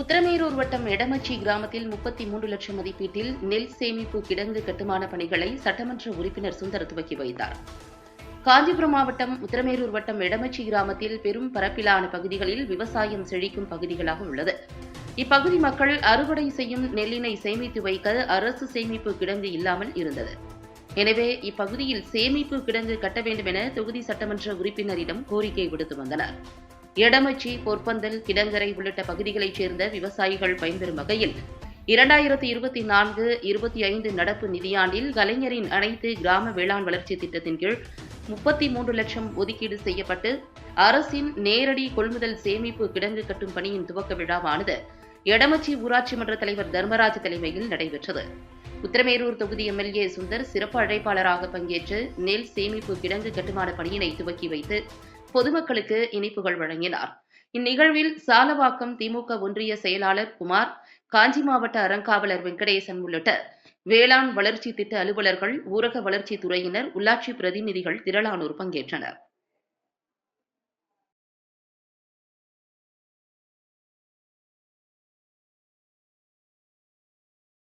உத்தரமேரூர் வட்டம் எடமச்சி கிராமத்தில் முப்பத்தி மூன்று லட்சம் மதிப்பீட்டில் நெல் சேமிப்பு கிடங்கு கட்டுமான பணிகளை சட்டமன்ற உறுப்பினர் சுந்தர் துவக்கி வைத்தார். காஞ்சிபுரம் மாவட்டம் உத்தரமேரூர் வட்டம் எடமச்சி கிராமத்தில் பெரும் பரப்பிலான பகுதிகளில் விவசாயம் செழிக்கும் பகுதிகளாக உள்ளது. இப்பகுதி மக்கள் அறுவடை செய்யும் நெல்லினை சேமித்து வைக்க அரசு சேமிப்பு கிடங்கு இல்லாமல் இருந்தது. எனவே இப்பகுதியில் சேமிப்பு கிடங்கு கட்ட வேண்டும் என தொகுதி சட்டமன்ற உறுப்பினரிடம் கோரிக்கை விடுத்து வந்தனர். எடமச்சி பொற்பந்தல் கிடங்கரை உள்ளிட்ட பகுதிகளைச் சேர்ந்த விவசாயிகள் பயன்பெறும் வகையில் இரண்டாயிரத்தி இருபத்தி நான்கு இருபத்தி ஐந்து நடப்பு நிதியாண்டில் கலைஞரின் அனைத்து கிராம வேளாண் வளர்ச்சி திட்டத்தின் கீழ் முப்பத்தி மூன்று லட்சம் ஒதுக்கீடு செய்யப்பட்டு அரசின் நேரடி கொள்முதல் சேமிப்பு கிடங்கு கட்டும் பணியின் துவக்க விழாவானது எடமச்சி ஊராட்சி மன்ற தலைவர் தர்மராஜ் தலைமையில் நடைபெற்றது. உத்தரமேரூர் தொகுதி எம்எல்ஏ சுந்தர் சிறப்பு அழைப்பாளராக பங்கேற்று நெல் சேமிப்பு கிடங்கு கட்டுமான பணியினை துவக்கி வைத்து பொதுமக்களுக்கு இனிப்புகள் வழங்கினார். இந்நிகழ்வில் சாலவாக்கம் திமுக ஒன்றிய செயலாளர் குமார் காஞ்சி மாவட்ட அறங்காவலர் வெங்கடேசன் உள்ளிட்ட வேளாண் வளர்ச்சி திட்ட அலுவலர்கள் ஊரக வளர்ச்சி துறையினர் உள்ளாட்சி பிரதிநிதிகள் திரளானோர் பங்கேற்றனர்.